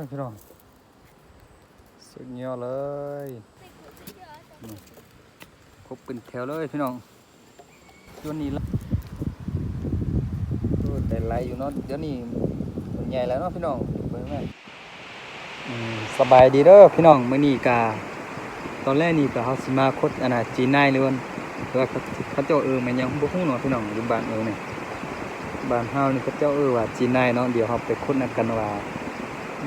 อพี่น้องสุดยอดเลยครบเป็นแถวเลยพี่น้องตัวนี้ละโอ้แต่ไหลอยู่เนาะเดี๋ยวนี้มันใหญ่แล้วเนาะพี่น้องเบิ่งแม่สบายดีเด้อพี่น้องมื้อนี้กาตอนแรกนี่ก็เฮาสิมาคดอันน่ะจีนนายเลยวันแต่ว่าเขาเขาเจ้าเออมันยังบ่ฮู้เนาะพี่น้องอยู่บ้านเออนี่บ้านเฮานี่เขาเจ้าเออว่าจีนนายเนาะเดี๋ยวเฮาไปคดนันกันว่า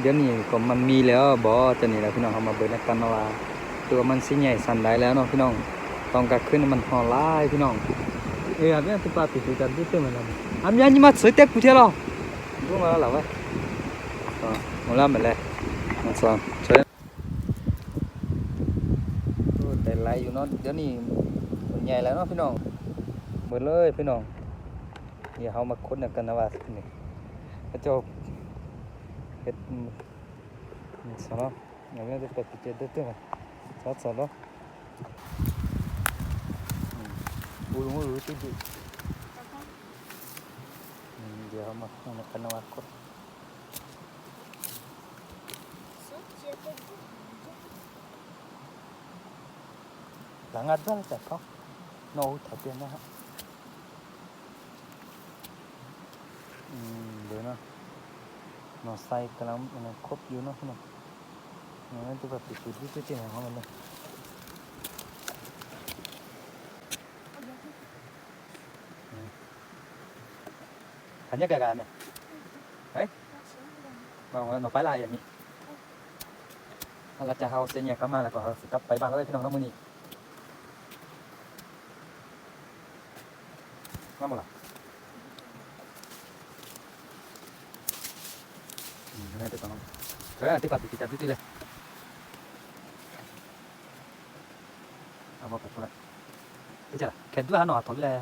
เดี๋ยวนี้ก็มันมีแล้วบ่จะนี่แหละพี่น้องเขามาเบิ่งนักกันว่าตัวมันสิใหญ่สั่นได้แล้วเนาะพี่น้องต้องกัขึ้นมันหอลายพี่น้องเอ้ยอาบน้ำที่ปาติดกันที่เต็มเลยอาบน้ำนี่มาสวยเต็กกูเท่าหรอรู้มาแล้วเหรอวะอ๋อมาแล้วมาแล้วมาสอนสวยแต่ไหลอยู่เนาะเดี๋ยวนี้มันใหญ่แล้วเนาะพี่น้องเบิ่งเลยพี่น้องเดี๋ยวเขามาค้นกันนะว่านี่พระจ้า hết sao đó nhà mình được cái chuyện đó mà sao sao đó ui đúng rồi cái gì giờ mà mà cái nào có là หนาะใส่กำลังมันครบอยู่เนาะเนาะงั้นตัวแบบติดติดที่ตัวจริงของมันเลยขันยักษ์กันเนี่ยเฮ้ยบอกว่าเราไปลายอย่างนี้เราจะเอาเส้นเนี่ยเข้ามาแล้วก็กลับไปบ้านเลยพี่น้องน้องมือนี่มาหมดละ နည်းတက်တော့ခဲအတိပတ်တိတက်တိလေအမပတ်ပါလေကြာခဲဒူဟာနော်တော်လေ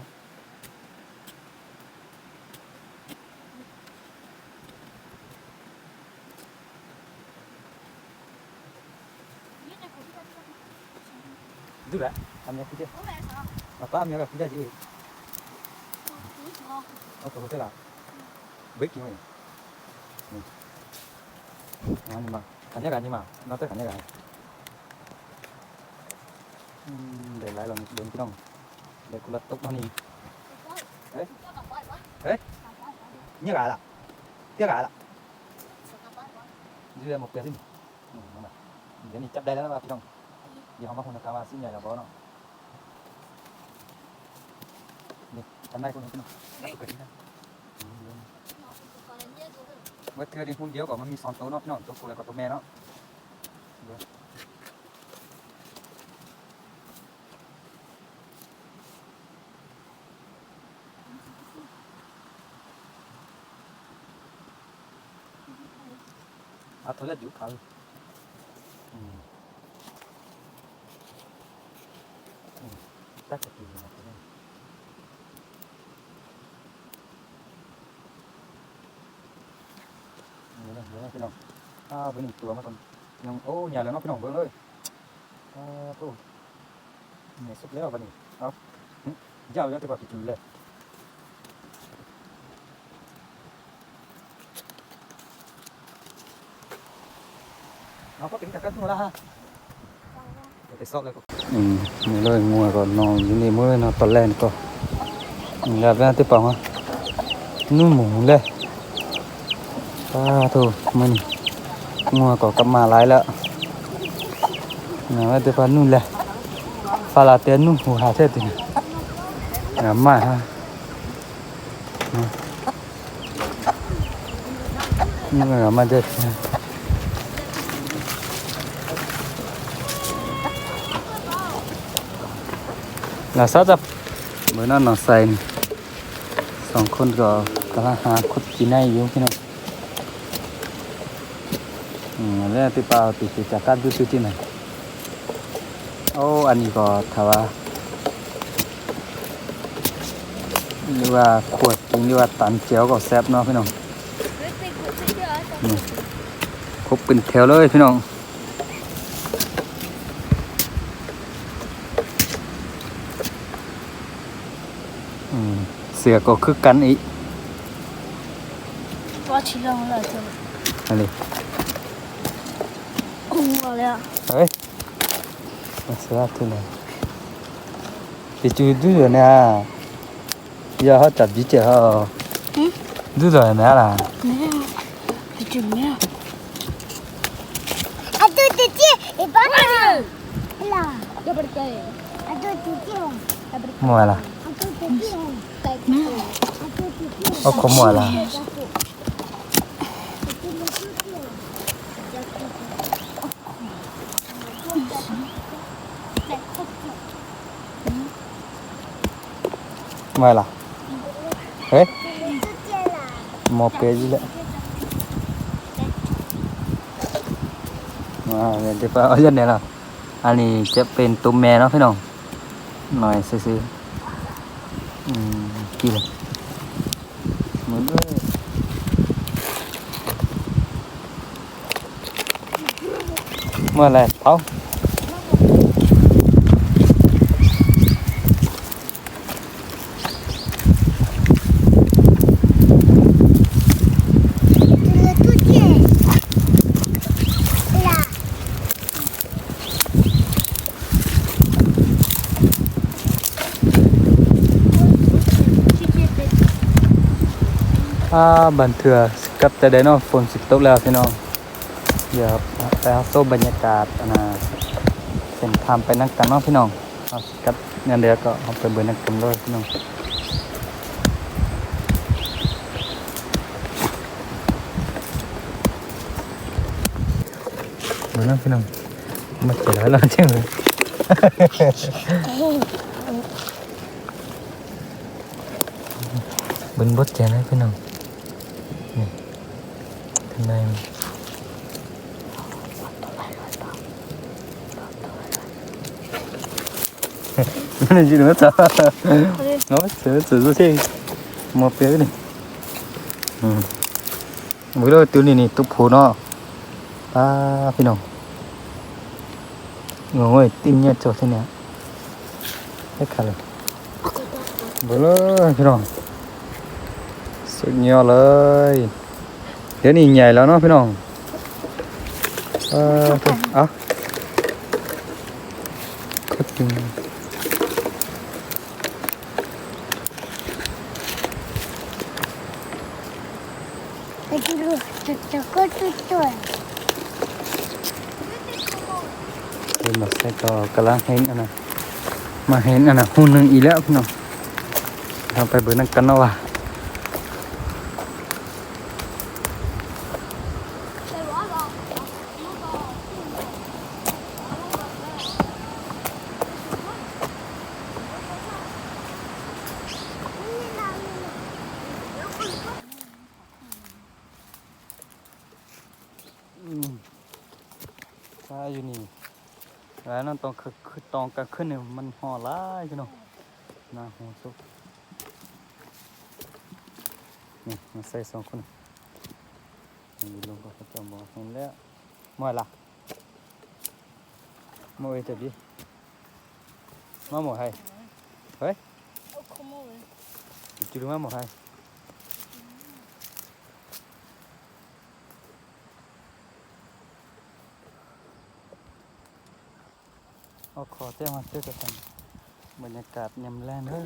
ဒူလားအမေကြည့်ပါပါအမေကကြည့်ကြည့်ဟုတ်ကဲ့ဟုတ်ကဲ့လားဘိတ်ကင်းဝင် 아니 마 간약 아니 마 나도 간약 아니 음 để lại lần đường cái đồng để cô lật tốc nó đi nhớ gà là tiếc gà là dưa một cái gì giờ này chấp đây đó là cái đồng giờ không có con cá xin nhảy là có nó đi hôm nay con cái đồng เมื่อเธอได้หุ้นเดียวก็มันมีสองตัวเนาะพี่น้องตัวผู้แล้วก็ตัวแม่เนาะอาตัวเล็กอยู่เขาอืมอืมตักกะทินะตัวนี้นี่นะ เดี๋ยวนะพี่น้องอ่าเป็นหนึ่งตัวมาก่อนยังโอ้ใหญ่แล้วเนาะพี่น้องเบิ่งเลยอ่าโอ้เนี่ยสุดแล้วบัดนี้เอาหึยาวๆจะกว่ากี่ปีเลยเอาก็เป็นจากกันหมดแล้วฮะเดี๋ยวไปซอกเลยก็อืมนี่เลยงัวก่อนนอนอยู่นี่มื้อนะตอนแรกก็แล้วแม่ที่ปังฮะนุ่มหมูเลย ป้าถูมัน งัวก็กลับมาหลายแล้วนะว่าแต่ปานู่นแหละฟาลาเตียนนู่นหูหาเท่ตินะนะมาฮะนี่มันมาเด็ดนะซะจะเหมือนนั่นนองใส่นี่สองคนก็กำลังหาคุดกินได้อยู่พี่น้อง เนี่ยที่เปล่าติดจากการดูซื้อที่ไหนโอ้อันนี้ก็ถ้าว่าหรือว่าขวดจริงหรือว่าตันเจียวก็แซ่บเนาะพี่น้องครบเป็นแถวเลยพี่น้องเสือก็คึกกันอีกว่าชิลองเลยเจอะอะไร เลยอะเฮ้ยมาสลับที่ไหนไปจูดูอยู่เนี่ยอย่าเขาจับจีเจ้าดูตัวไหนล่ะแม่ไปจุดเนี่ย Aduh cuci, eh panas. Lah, Dia percaya. aduh cuci. มัวล่ะ Aduh cuci. แม่ Aduh cuci. เอาขมัวล่ะมัวล่ะเฮ้ย Cuci lah. หมอเปย์อยู่แล้วมาเดี๋ยวไปเอาเย็นเนี่ยล่ะอันนี้จะเป็นตุ้มแม่เนาะ พี่น้องหน่อยซื้อๆอืมกี่เลยเหมือนด้วยเมื่อไหรเถ้าบันเทือกับแต่ได้เนาะฝนสิตกแล้วพี่น้องเดี๋ยวไปเอาโซ่บรรยากาศอันน่ะเส้นทางไปนั่งกันเนาะพี่น้องเอาสิกับเงินเดือนก็เอาไปเบิร์นักกันเลยพี่น้องเบิร์นักพี่น้องมาเจอแล้วใช่ไหมเบิร์นบดเจนะพี่น้องนี่ nem. Nó gì nữa ta? Nó sửa sửa sửa xe. Mà bé này. Ừ. Mới đó, tiêu này này tôi phố nó. À phi nào. Ngồi tim nhẹ chỗ thế này. Hết cả rồi. Mới đó phi nào. Sự nhiều lời. เลยเดี๋ยวนี้ใหญ่แล้วเนาะพี่น้องเออเอาก็จริง Dulu cuci cuci. เดี๋ยวมาใส่ต่อกำลังเห็นอันนะมาเห็นอันนะหุ่นหนึ่งอีกแล้วพี่น้องทำไปเบิร์นักกันเนาะว่ะใช่อยู่นี่ แล้วนั่นตอนคือคือตอนกลางคืนเนี่ยมันห่อหลายพี่น้องหน้าหัวซุกนี่มาใส่สองคนนี่ลุงก็เขาจะบอกเห็นแล้วมาละมาเอ้ยเจ็บดิมาหมดให้เฮ้ย Oh, kom over. จุดมาหมดให้ เอาขอเต้มาเจอกันบรรยากาศยามแรงเลย